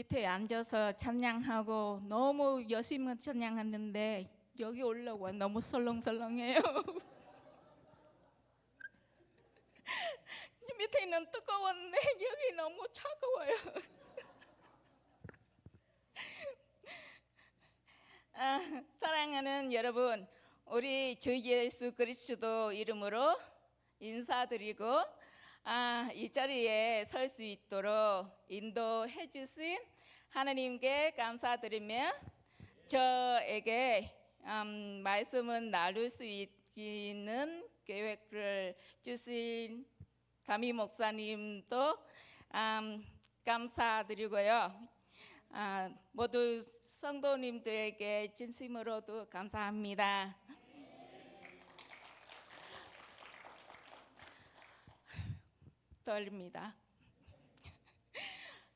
밑에 앉아서 찬양하고 너무 열심히 찬양했는데 여기 올라와 너무 설렁설렁해요. 밑에 있는 뜨거웠는데 여기 너무 차가워요. 아, 사랑하는 여러분, 우리 주 예수 그리스도 이름으로 인사드리고 아, 이 자리에 설 수 있도록 인도해 주신 하나님께 감사드리며 저에게 음, 말씀을 나눌 수 있는 계획을 주신 가미 목사님도 음, 감사드리고요. 아, 모두 성도님들에게 진심으로도 감사합니다. 떨립니다.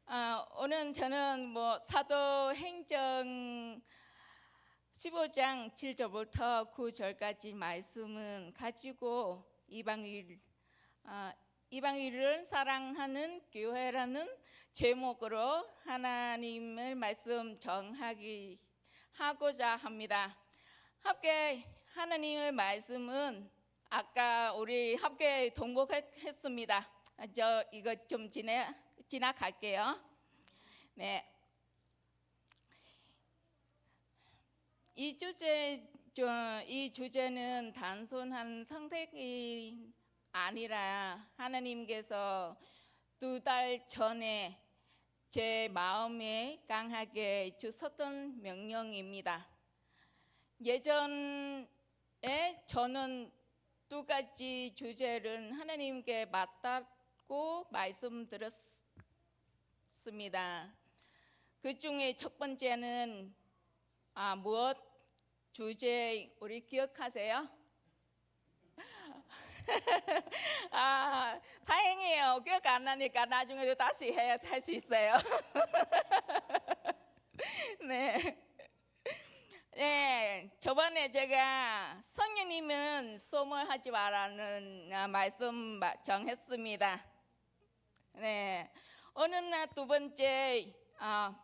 아, 오늘 저는 뭐 사도행정 15장 7절부터 9절까지 말씀은 가지고 이방일 아, 이방인을 사랑하는 교회라는 제목으로 하나님의 말씀 정하기 하고자 합니다. 함께 하나님의 말씀은 아까 우리 함께 동복했습니다. 저 이거 좀 지나 지나갈게요. 네. 이 주제 저, 이 주제는 단순한 선택이 아니라 하나님께서 두 달 전에 제 마음에 강하게 주셨던 명령입니다. 예전에 저는 두 가지 주제를 하나님께 맡았고 말씀드렸 습니다. 그 중에 첫 번째는 아, 무엇 주제 우리 기억하세요? 아, 다행이에요. 기억 안 나니까 나중에도 다시 해야 할 수 있어요. 네. 네, 저번에 제가 성령님은 소멸하지 말라는 아, 말씀 정했습니다. 네, 오늘 날두 번째 아,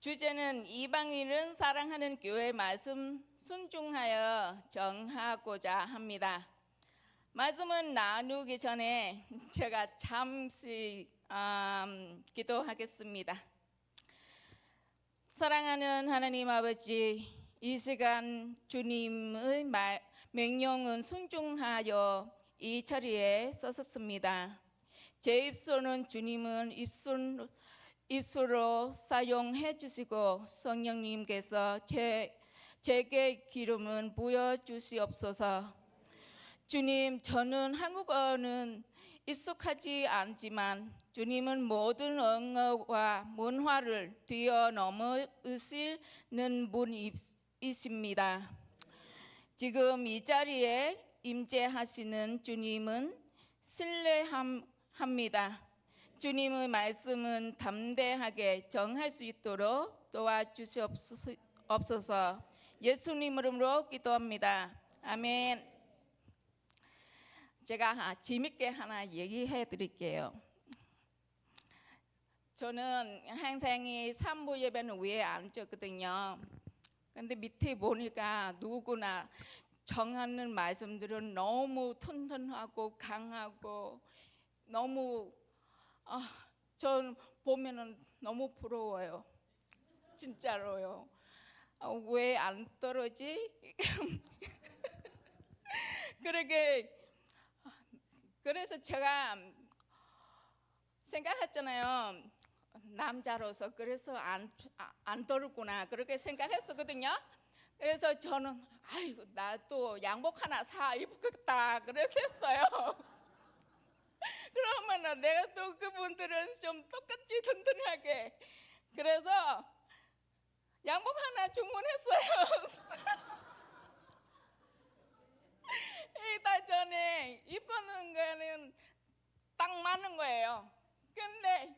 주제는 이방인은 사랑하는 교회 말씀 순종하여 정하고자 합니다. 말씀을 나누기 전에 제가 잠시 음, 기도하겠습니다. 사랑하는 하나님 아버지, 이 시간 주님의 말, 명령은 순종하여 이 자리에 서섰습니다. 제 입술은 주님은 입술, 입술로 사용해 주시고 성령님께서 제, 제게 기름은 부여 주시옵소서. 주님, 저는 한국어는 익숙하지 않지만 주님은 모든 언어와 문화를 뛰어넘으시는 분이십니다. 지금 이 자리에 임재하시는 주님은 신뢰 합니다. 주님의 말씀은 담대하게 정할 수 있도록 도와주시옵소서. 예수님 이름으로 기도합니다. 아멘. 제가 재밌게 하나 얘기해 드릴게요. 저는 항상 이 산부 예배는 위에 앉았거든요. 근데 밑에 보니까 누구나 정하는 말씀들은 너무 튼튼하고 강하고 너무 아, 전 보면은 너무 부러워요. 진짜로요. 아, 왜안 떨어지? 그러게 그래서 제가 생각했잖아요. 남자로서 그래서 안, 아, 안 떨구나 그렇게 생각했었거든요. 그래서 저는 아이고 나또 양복 하나 사 입겠다 그랬었어요. 그러면은 내가 또 그분들은 좀 똑같이 든든하게 그래서 양복 하나 주문했어요. 이달 전에 입고는 거는 딱 맞는 거예요. 근데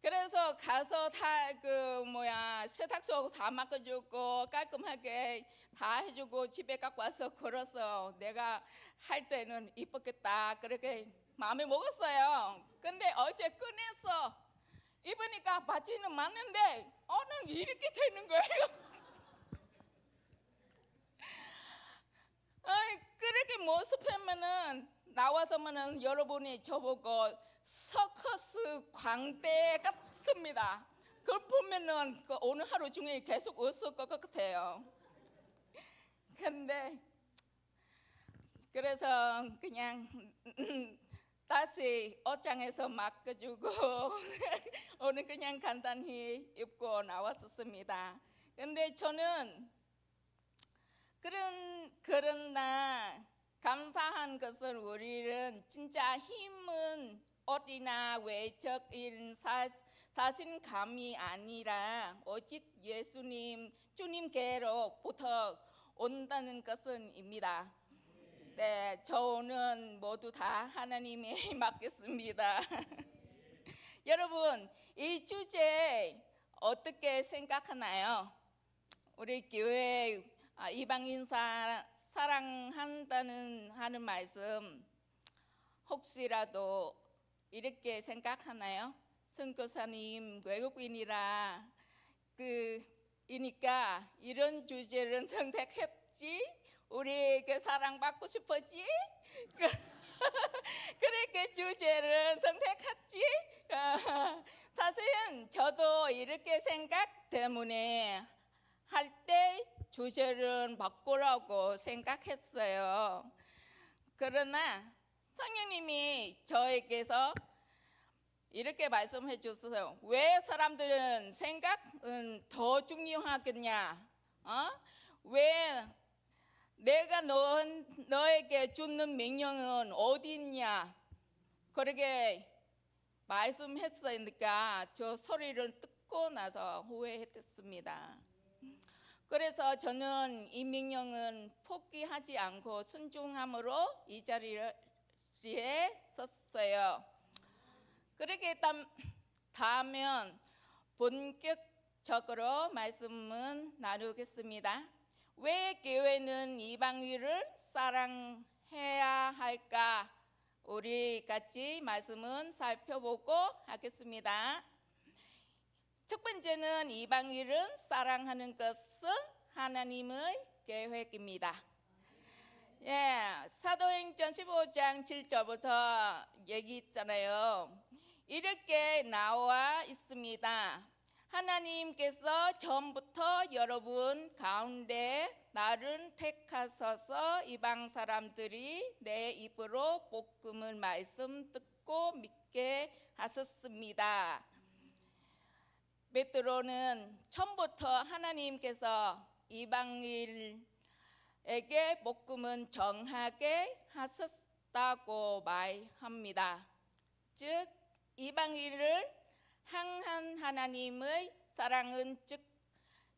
그래서 가서 다 그 뭐야 세탁소 다 맡겨주고 깔끔하게 다 해주고 집에 갖고 와서 걸어서 내가 할 때는 이뻤겠다 그렇게 마음에 먹었어요. 근데 어제 꺼내서 입으니까 바지는 맞는데 어는 이렇게 되는 거예요. 아이, 그렇게 모습하면은 나와서면은 여러분이 저보고 서커스 광대 같습니다. 그걸 보면은 그 오늘 하루 중에 계속 웃을 것 같아요. 근데 그래서 그냥 다시 옷장에서 맡겨주고 오늘 그냥 간단히 입고 나왔었습니다. 근데 저는 그런 그러나 감사한 것은 우리는 진짜 힘은 옷이나 외적인 사, 자신감이 아니라 오직 예수님 주님께로부터 온다는 것은입니다. 네, 저는 모두 다 하나님에 맡겼습니다. 여러분, 이 주제 어떻게 생각하나요? 우리 교회 아, 이방인 사, 사랑한다는 하는 말씀 혹시라도 이렇게 생각하나요? 선교사님 외국인이라 그 이니까 이런 주제를 선택했지 우리에게 사랑받고 싶었지 그- 그렇게 주제를 선택했지 어, 사실은 저도 이렇게 생각 때문에 할 때 주제를 바꾸라고 생각했어요. 그러나 성령님이 저에게서 이렇게 말씀해 주세요. 왜 사람들은 생각은 더 중요하겠냐? 어? 왜 내가 너, 너에게 주는 명령은 어디 있냐? 그렇게 말씀했으니까 저 소리를 듣고 나서 후회했습니다. 그래서 저는 이 명령은 포기하지 않고 순종함으로 이 자리에 섰어요. 그렇게 다- 다면 본격적으로 말씀은 나누겠습니다. 왜 교회는 이방인을 사랑해야 할까? 우리 같이 말씀은 살펴보고 하겠습니다. 첫 번째는 이방인을 사랑하는 것은 하나님의 계획입니다. 예, 사도행전 15장 7절부터 얘기 있잖아요. 이렇게 나와 있습니다. 하나님께서 전부터 여러분 가운데 나를 택하셔서 이방 사람들이 내 입으로 복음을 말씀 듣고 믿게 하셨습니다. 베드로는 처음부터 하나님께서 이방인에게 복음은 정하게 하셨다고 말합니다. 즉 이방인을 향한 하나님의 사랑은 즉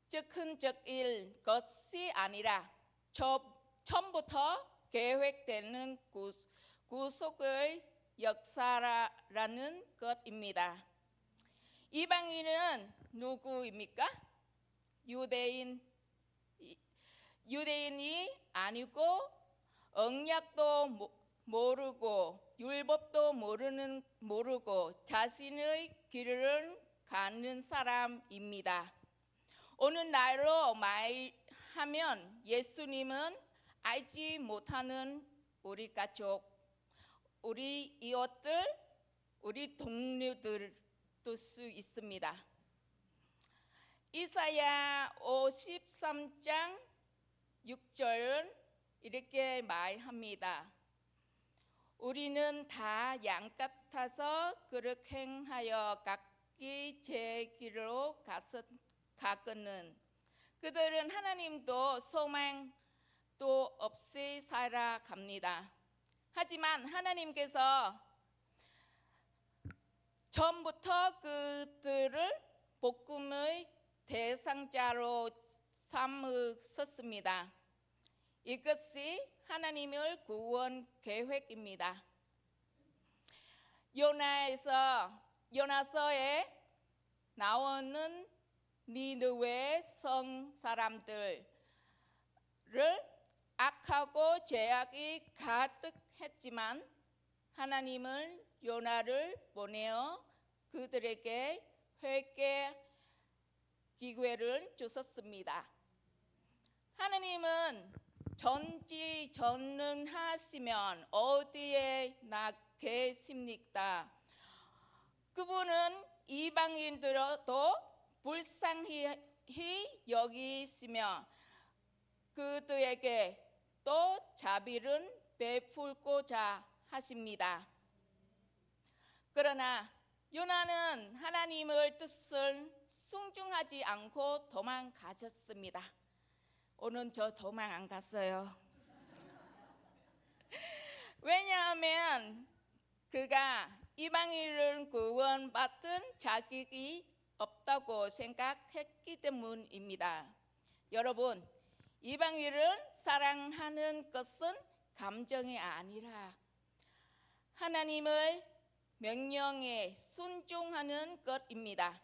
즉흥적일 것이 아니라 저 처음부터 계획되는 구, 구속의 역사라는 것입니다. 이방인은 누구입니까? 유대인 이- 유대인이 아니고 언약도 모- 모르고 율법도 모르는 모르고 자신의 길을 가는 사람입니다. 오늘 날로 말하면 예수님은 알지 못하는 우리 가족, 우리 이웃들, 우리 동료들 수 있습니다. 이사야 53장 6절은 이렇게 말합니다. 우리는 다 양 같아서 그렇게 행하여 각기 제 길로 가거는 그들은 하나님도 소망도 없이 살아갑니다. 하지만 하나님께서 전부터 그들을 복음의 대상자로 삼으셨습니다. 이것이 하나님의 구원 계획입니다. 요나에서 요나서에 나오는 니느웨 성 사람들을 악하고 죄악이 가득했지만 하나님은 요나를 보내어 그들에게 회개 기회를 주셨습니다. 하느님은 전지 전능하시면 어디에 나 계십니까? 그분은 이방인들도 불쌍히 여기시며 그들에게 또 자비를 베풀고자 하십니다. 그러나 요나는 하나님을 뜻을 순종하지 않고 도망가셨습니다. 오늘 저 도망 안 갔어요. 왜냐하면 그가 이방인을 구원받은 자격이 없다고 생각했기 때문입니다. 여러분, 이방인을 사랑하는 것은 감정이 아니라 하나님을 명령에 순종하는 것입니다.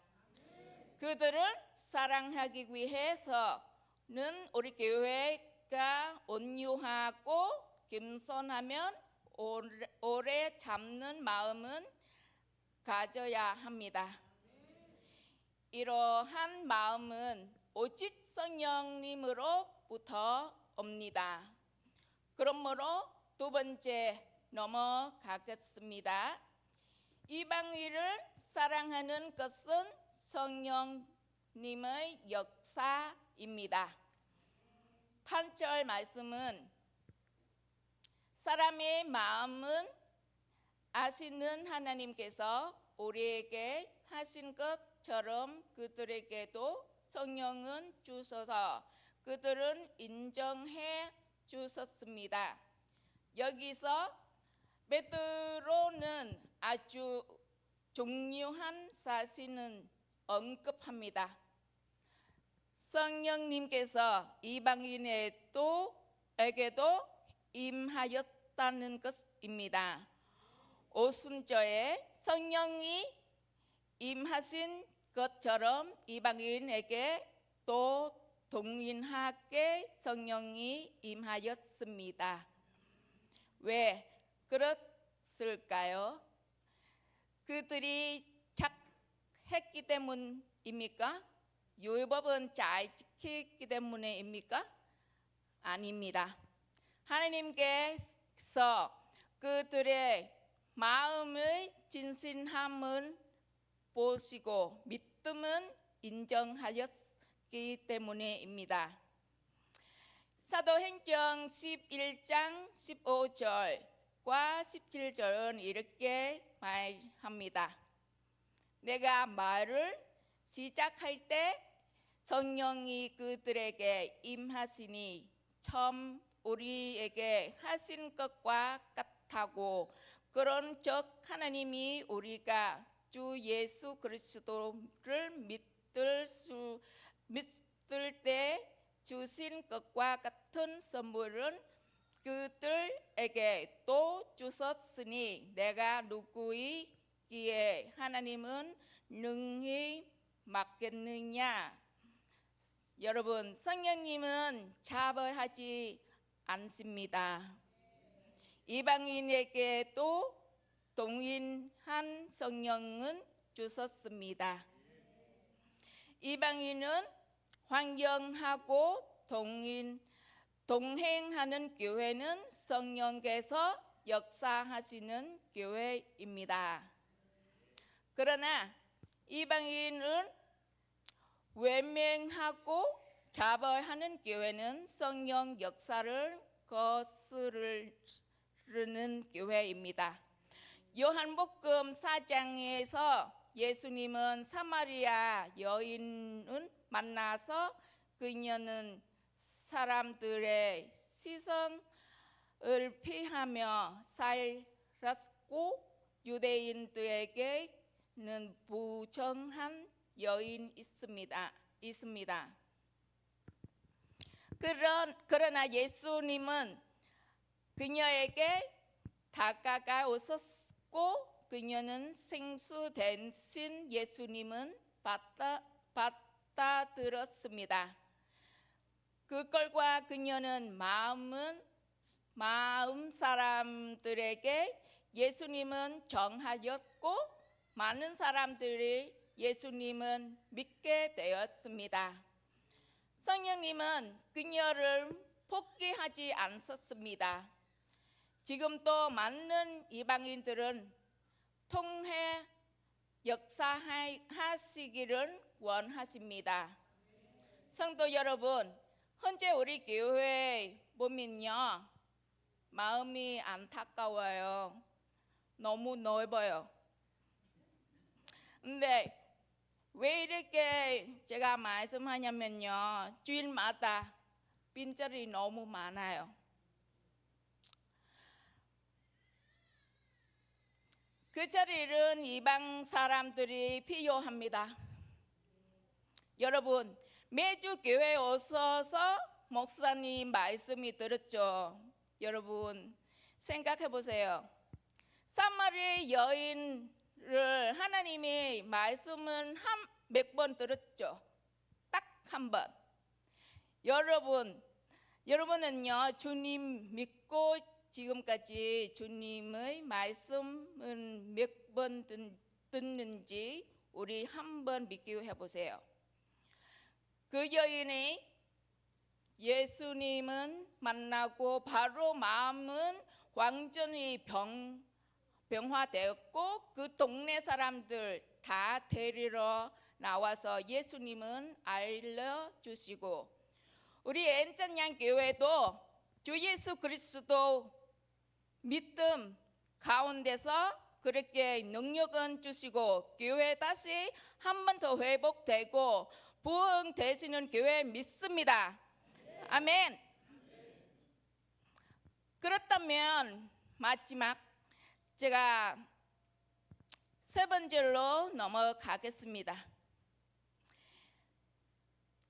그들을 사랑하기 위해서 는 우리 교회가 온유하고 겸손하면 오래, 오래 잡는 마음은 가져야 합니다. 이러한 마음은 오직 성령님으로부터 옵니다. 그러므로 두 번째 넘어가겠습니다. 이방인을 사랑하는 것은 성령님의 역사 입니다. 8절 말씀은 사람의 마음은 아시는 하나님께서 우리에게 하신 것처럼 그들에게도 성령은 주셔서 그들은 인정해 주셨습니다. 여기서 베드로는 아주 중요한 사실은 언급합니다. 성령님께서 이방인에게도 임하였다는 것입니다. 오순절에 성령이 임하신 것처럼 이방인에게 또 동일하게 성령이 임하였습니다. 왜 그랬을까요? 그들이 착했기 때문입니까? 율법은 잘 지키기 때문에입니까? 아닙니다. 하나님께서 그들의 마음의 진실함을 보시고 믿음은 인정하였기 때문에입니다. 사도행전 11장 15절과 17절은 이렇게 말합니다. 내가 말을 시작할 때 성령이 그들에게 임하시니 처음 우리에게 하신 것과 같다고. 그런 적 하나님이 우리가 주 예수 그리스도를 믿을 수 믿을 때 주신 것과 같은 선물은 그들에게 또 주셨으니 내가 누구이기에 하나님은 능히 맡겠느냐 여러분 성령님은 자벌하지 않습니다. 이방인에게도 동일한 성령은 주셨습니다. 이방인은 환경하고 동인 동행하는 교회는 성령께서 역사하시는 교회입니다. 그러나 이방인은 외면하고 자벌하는 교회는 성령 역사를 거스르는 교회입니다. 요한복음 4장에서 예수님은 사마리아 여인을 만나서 그녀는 사람들의 시선을 피하며 살았고 유대인들에게는 부정한 여인 있습니다. 있습니다. 그런 그러나 예수님은 그녀에게 다가가 오셨고 그녀는 생수 대신 예수님은 받아, 받아들었습니다. 그걸과 그녀는 마음은 마음 사람들에게 예수님은 정하였고 많은 사람들이 예수님은 믿게 되었습니다. 성령님은 그녀를 포기하지 않았습니다. 지금도 많은 이방인들은 통해 역사하시기를 원하십니다. 성도 여러분, 현재 우리 교회 보면요, 마음이 안타까워요. 너무 넓어요. 근데 왜 이렇게 제가 말씀하냐면요, 주일마다 빈자리 너무 많아요. 그 자리는 이방 사람들이 필요합니다. 여러분, 매주 교회 오셔서 목사님 말씀이 들었죠. 여러분, 생각해 보세요. 사마리 여인 을 하나님이 말씀은 몇번 들었죠. 딱 한 번. 여러분, 여러분은요, 주님 믿고 지금까지 주님의 말씀은 몇 번 듣는지 우리 한번 비교해 보세요. 그 여인이 예수님은 만나고 바로 마음은 완전히 병 병화되었고 그 동네 사람들 다 데리러 나와서 예수님은 알려주시고 우리 엔전양 교회도 주 예수 그리스도 믿음 가운데서 그렇게 능력은 주시고 교회 다시 한 번 더 회복되고 부흥 되시는 교회 믿습니다. 아멘. 그렇다면 마지막 제가 세 번째로 넘어가겠습니다.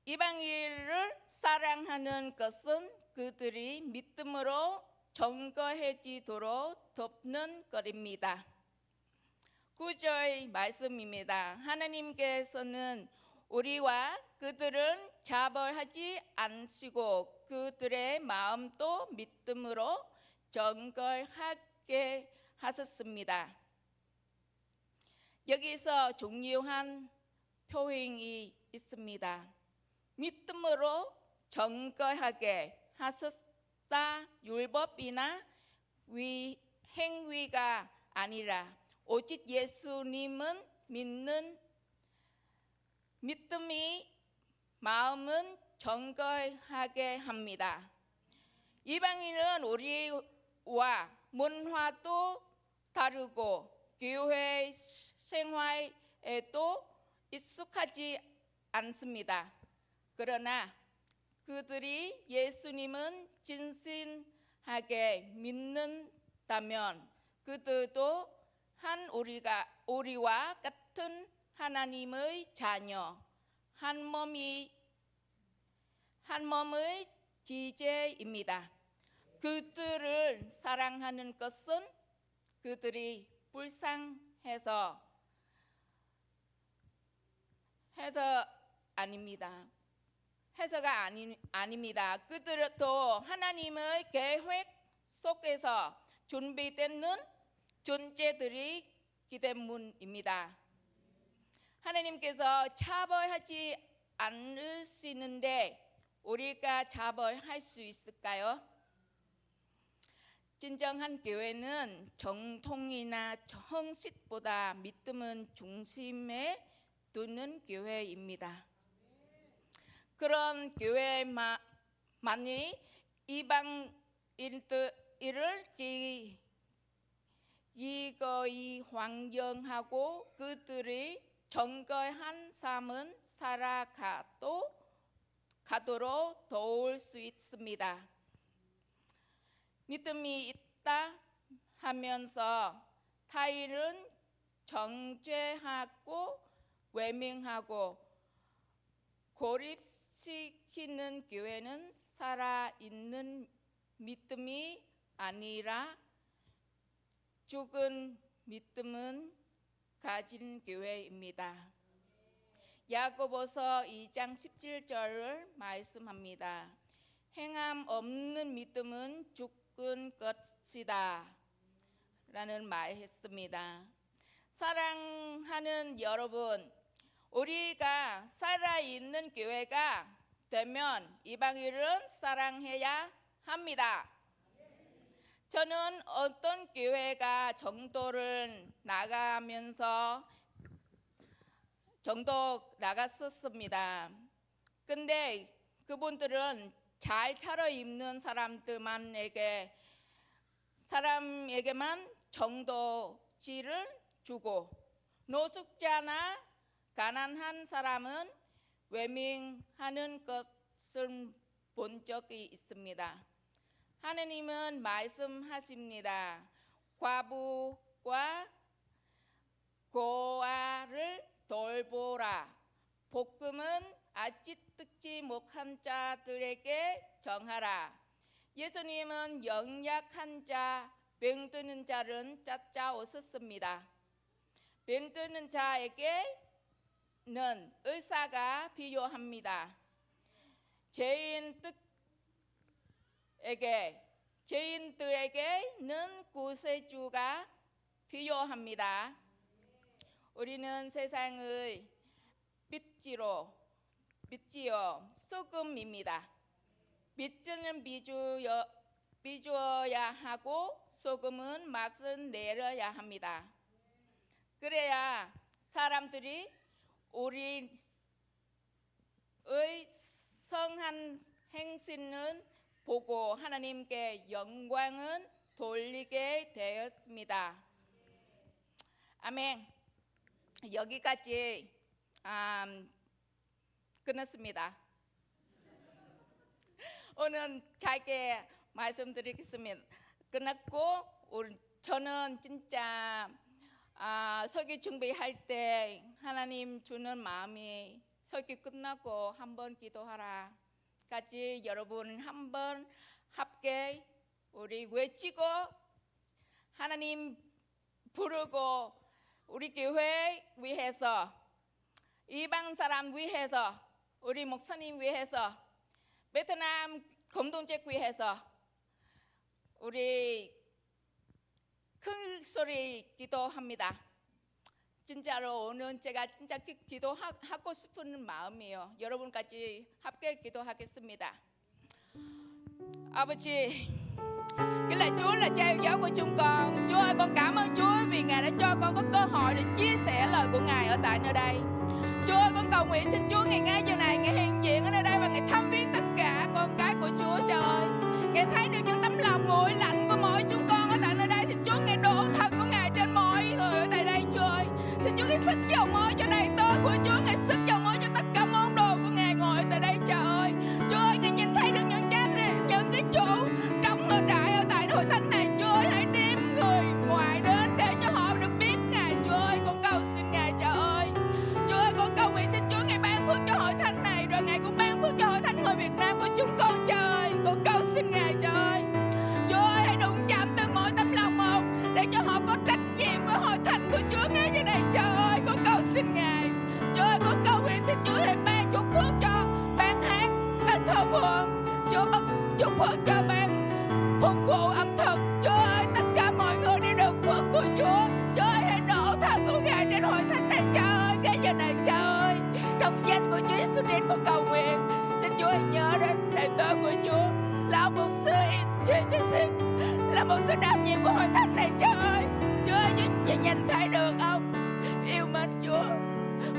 이방인을 사랑하는 것은 그들이 믿음으로 정거해지도록 돕는 것입니다. 구절 말씀입니다. 하나님께서는 우리와 그들은 자벌하지 않으시고 그들의 마음도 믿음으로 정결하게 하셨습니다. 여기서 중요한 표현이 있습니다. 믿음으로 정결하게 하셨다 율법이나 위 행위가 아니라 오직 예수님은 믿는 믿음이 마음은 정결하게 합니다. 이방인은 우리와 문화도 다르고 교회 생활에도 익숙하지 않습니다. 그러나 그들이 예수님은 진실하게 믿는다면 그들도 한 우리가 우리와 같은 하나님의 자녀, 한 몸이 한 몸의 지제입니다. 그들을 사랑하는 것은 그들이 불쌍해서 해서 아닙니다. 해서가 아니, 아닙니다. 그들도 하나님의 계획 속에서 준비되는 존재들이기 때문입니다. 하나님께서 차벌하지 않으시는데 우리가 차벌할 수 있을까요? 진정한 교회는 정통이나 형식보다 믿음은 중심에 두는 교회입니다. 그런 교회만이 이방인들을 이거이 환경하고 그들이 정결한 삶은 살아가도 가도록 도울 수 있습니다. 믿음이 있다 하면서 타인은 정죄하고 외면하고 고립시키는 교회는 살아있는 믿음이 아니라 죽은 믿음은 가진 교회입니다. 야고보서 2장 17절을 말씀합니다. 행함 없는 믿음은 죽 은 것이다. 라는 말 했습니다. 사랑하는 여러분, 우리가 살아 있는 교회가 되면 이방인을 사랑해야 합니다. 저는 어떤 교회가 정도를 나가면서 정도 나갔었습니다. 근데 그분들은 잘 차려입는 사람들만에게 사람에게만 정도지를 주고 노숙자나 가난한 사람은 외면하는 것을 본 적이 있습니다. 하느님은 말씀하십니다. 과부와 고아를 돌보라. 복음은 아직 듣지 못한 자들에게 정하라. 예수님은 영약한 자, 병드는 자를 찾아오셨습니다. 병드는 자에게는 의사가 필요합니다. 죄인들에게 죄인들에게는 구세주가 필요합니다. 우리는 세상의 빛지로 빛지요 소금입니다. 빛은 비주어, 비주어야 하고 소금은 맛을 내려야 합니다. 그래야 사람들이 우리의 성한 행실은 보고 하나님께 영광은 돌리게 되었습니다. 아멘. 여기까지 음, 끝났습니다. 오늘 짧게 말씀드리겠습니다. 끝났고 저는 진짜 아, 설교 준비할 때 하나님 주는 마음이 설교 끝나고 한번 기도하라. 같이 여러분 한번 함께 우리 외치고 하나님 부르고 우리 교회 위해서 이방 사람 위해서 우리 목사님 위해서 베트남 공동체 위해서 우리 큰 소리 기도합니다. 진짜로 오늘 제가 진짜 기- 기도하고 싶은 마음이에요. 여러분까지 함께 기도하겠습니다. Cảm ơn Chúa vì Ngài đã cho con có cơ hội để chia sẻ lời của Ngài ở tại nơi đây. Chúa ơi, con cầu nguyện xin Chúa ngày ngay giờ này Ngài hiện diện ở nơi đây và Ngài thăm viếng tất cả con cái của Chúa trời ơi. Ngài thấy được những tấm lòng nguội lạnh của Nam của chúng con trời ơi. Con cầu xin Ngài trời ơi. Chúa ơi, hãy đụng chạm tới mỗi tấm lòng một để cho họ có trách nhiệm với hội thánh của Chúa ngay giờ này trời ơi. Con cầu xin Ngài. Chúa ơi, con cầu nguyện xin Chúa hãy ban chúc phước cho ban hát, ban thờ phượng. Chúa ban chúc phước cho Chúa Giêsu là một sự đảm nhiệm của hội thánh này Chúa ơi. Chúa ơi, nhìn, nhìn thấy được ông yêu mến Chúa.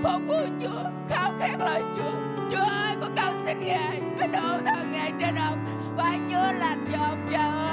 Phục vụ Chúa. Khao khát lời Chúa. Chúa ơi con cầu xin Ngài hãy đổ thần Ngài trên ông. Và Chúa lành cho ông Chúa ơi.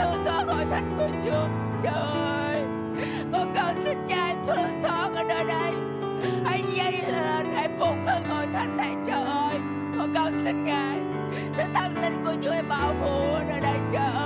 Thương xót hội thánh của Chúa. Trời ơi, Con cầu xin Cha thương xót ở nơi đây. Hãy dây lên, Hãy phục hưng hội thánh này, trời ơi. Con cầu xin Ngài Sự thân linh của Chúa hãy bảo phủ ở nơi đây, trời ơi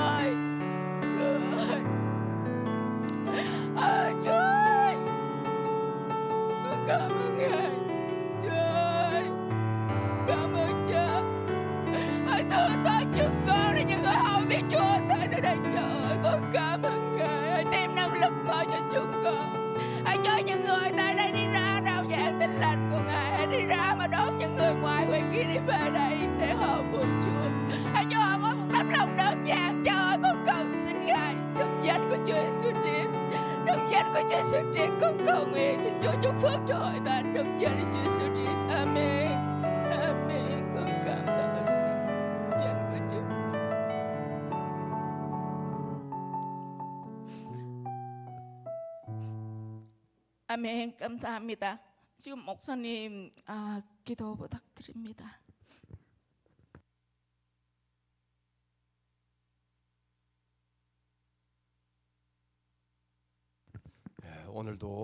của Chúa sự trên con cầu nguyện xin Chúa chúc phước cho hội đoàn trong gia đình Chúa sự trên Amen Amen con cảm ơn danh của Chúa 아멘 감사합니다. 지금 목사님 아, 기도 부탁드립니다. 오늘도